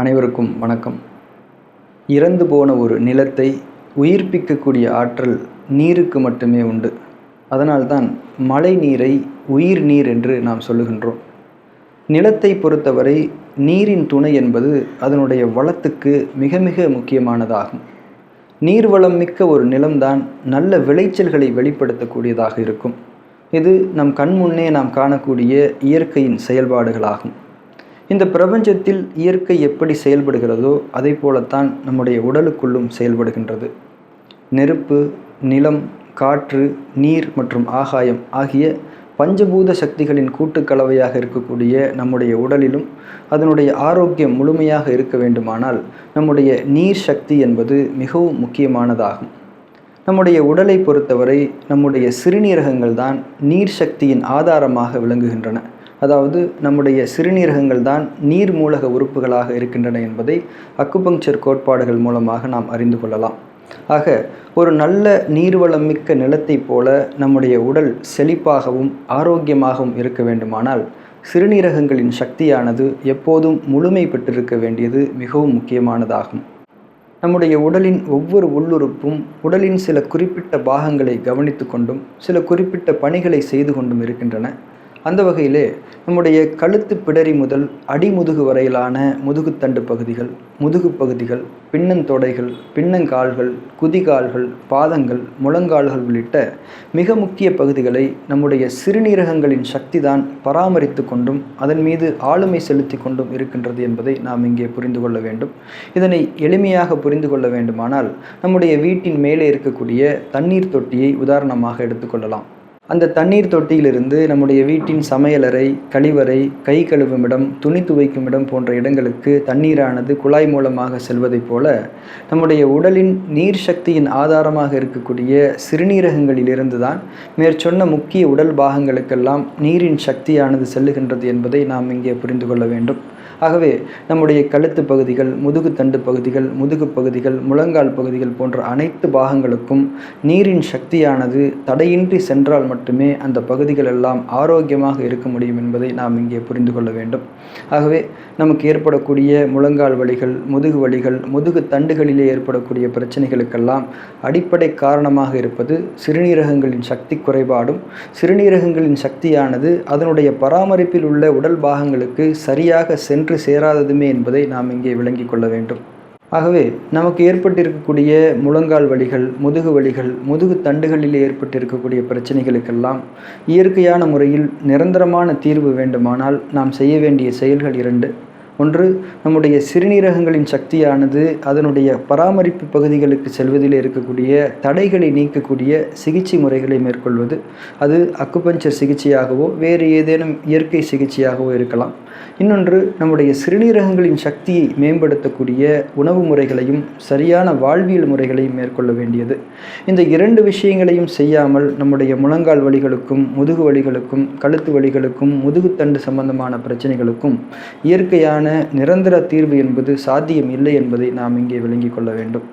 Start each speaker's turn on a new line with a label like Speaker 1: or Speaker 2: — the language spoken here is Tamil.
Speaker 1: அனைவருக்கும் வணக்கம். இறந்து போன ஒரு நிலத்தை உயிர்ப்பிக்கக்கூடிய ஆற்றல் நீருக்கு மட்டுமே உண்டு. அதனால்தான் மழை நீரை உயிர் நீர் என்று நாம் சொல்லுகின்றோம். நிலத்தை பொறுத்தவரை நீரின் துணை என்பது அதனுடைய வளத்துக்கு மிக மிக முக்கியமானதாகும். நீர்வளம் மிக்க ஒரு நிலம்தான் நல்ல விளைச்சல்களை வெளிப்படுத்தக்கூடியதாக இருக்கும். இது நம் கண்முன்னே நாம் காணக்கூடிய இயற்கையின் செயல்பாடுகளாகும். இந்த பிரபஞ்சத்தில் இயற்கை எப்படி செயல்படுகிறதோ அதை போலத்தான் நம்முடைய உடலுக்குள்ளும் செயல்படுகின்றது. நெருப்பு நிலம் காற்று நீர் மற்றும் ஆகாயம் ஆகிய பஞ்சபூத சக்திகளின் கூட்டுக்கலவையாக இருக்கக்கூடிய நம்முடைய உடலிலும் அதனுடைய ஆரோக்கியம் முழுமையாக இருக்க வேண்டுமானால் நம்முடைய நீர் சக்தி என்பது மிகவும் முக்கியமானதாகும். நம்முடைய உடலை பொறுத்தவரை நம்முடைய சிறுநீரகங்கள் தான் நீர் சக்தியின் ஆதாரமாக விளங்குகின்றன. அதாவது நம்முடைய சிறுநீரகங்கள் தான் நீர் மூலக உறுப்புகளாக இருக்கின்றன என்பதை அக்குபங்சர் கோட்பாடுகள் மூலமாக நாம் அறிந்து கொள்ளலாம். ஆக ஒரு நல்ல நீர்வளம் மிக்க நிலத்தைப் போல நம்முடைய உடல் செழிப்பாகவும் ஆரோக்கியமாகவும் இருக்க வேண்டுமானால் சிறுநீரகங்களின் சக்தியானது எப்போதும் முழுமை பெற்றிருக்க வேண்டியது மிகவும் முக்கியமானதாகும். நம்முடைய உடலின் ஒவ்வொரு உள்ளுறுப்பும் உடலின் சில குறிப்பிட்ட பாகங்களை கவனித்து கொண்டும் சில குறிப்பிட்ட பணிகளை செய்து கொண்டும் இருக்கின்றன. அந்த வகையிலே நம்முடைய கழுத்து பிடரி முதல் அடிமுதுகு வரையிலான முதுகுத்தண்டு பகுதிகள் முதுகு பகுதிகள் பின்னந்தொடைகள் பின்னங்கால்கள் குதிகால்கள் பாதங்கள் முழங்கால்கள் உள்ளிட்ட மிக முக்கிய பகுதிகளை நம்முடைய சிறுநீரகங்களின் சக்தி தான் பராமரித்து கொண்டும் அதன் மீது ஆளுமை செலுத்தி கொண்டும் இருக்கின்றது என்பதை நாம் இங்கே புரிந்து கொள்ள வேண்டும். இதனை எளிமையாக புரிந்து கொள்ள வேண்டுமானால் நம்முடைய வீட்டின் மேலே இருக்கக்கூடிய தண்ணீர் தொட்டியை உதாரணமாக எடுத்துக்கொள்ளலாம் அந்த தண்ணீர் தொட்டியிலிருந்து நம்முடைய வீட்டின் சமையலறை கழிவறை கை கழுவும் இடம் துணி துவைக்கும் இடம் போன்ற இடங்களுக்கு தண்ணீரானது குழாய் மூலமாக செல்வதைப் போல நம்முடைய உடலின் நீர் சக்தியின் ஆதாரமாக இருக்கக்கூடிய சிறுநீரகங்களிலிருந்து தான் மேற்சொன்ன முக்கிய உடல் பாகங்களுக்கெல்லாம் நீரின் சக்தியானது செல்லுகின்றது என்பதை நாம் இங்கே புரிந்து கொள்ள வேண்டும். ஆகவே நம்முடைய கழுத்து பகுதிகள் முதுகு தண்டு பகுதிகள் முதுகு பகுதிகள் முழங்கால் பகுதிகள் போன்ற அனைத்து பாகங்களுக்கும் நீரின் சக்தியானது தடையின்றி சென்றால் மட்டுமே அந்த பகுதிகள் எல்லாம் ஆரோக்கியமாக இருக்க முடியும் என்பதை நாம் இங்கே புரிந்து கொள்ள வேண்டும். ஆகவே நமக்கு ஏற்படக்கூடிய முழங்கால் வலிகள் முதுகு வலிகள் முதுகு தண்டுகளிலே ஏற்படக்கூடிய பிரச்சனைகளுக்கெல்லாம் அடிப்படை காரணமாக இருப்பது சிறுநீரகங்களின் சக்தி குறைபாடும் சிறுநீரகங்களின் சக்தியானது அதனுடைய பராமரிப்பில் உள்ள உடல் பாகங்களுக்கு சரியாக சென்று சேராததுமே என்பதை நாம் இங்கே விளங்கிக் கொள்ள வேண்டும். ஆகவே நமக்கு ஏற்பட்டிருக்கக்கூடிய முழங்கால் வலிகள் முதுகு வலிகள் முதுகு தண்டுகளில் ஏற்பட்டிருக்கக்கூடிய பிரச்சனைகளுக்கெல்லாம் இயற்கையான முறையில் நிரந்தரமான தீர்வு வேண்டுமானால் நாம் செய்ய வேண்டிய செயல்கள் இரண்டு. ஒன்று நம்முடைய சிறுநீரகங்களின் சக்தியானது அதனுடைய பராமரிப்பு பகுதிகளுக்கு செல்வதில் இருக்கக்கூடிய தடைகளை நீக்கக்கூடிய சிகிச்சை முறைகளை மேற்கொள்வது. அது அக்குபஞ்சர் சிகிச்சையாகவோ வேறு ஏதேனும் இயற்கை சிகிச்சையாகவோ இருக்கலாம். இன்னொன்று நம்முடைய சிறுநீரகங்களின் சக்தியை மேம்படுத்தக்கூடிய உணவு முறைகளையும் சரியான வாழ்வியல் முறைகளையும் மேற்கொள்ள வேண்டியது. இந்த இரண்டு விஷயங்களையும் செய்யாமல் நம்முடைய முழங்கால் வலிகளுக்கும் முதுகு வலிகளுக்கும் கழுத்து வலிகளுக்கும் முதுகுத்தண்டு சம்பந்தமான பிரச்சனைகளுக்கும் இயற்கையான நிரந்தர தீர்வு என்பது சாத்தியம் இல்லை என்பதை நாம் இங்கே விளங்கிக் கொள்ள வேண்டும்.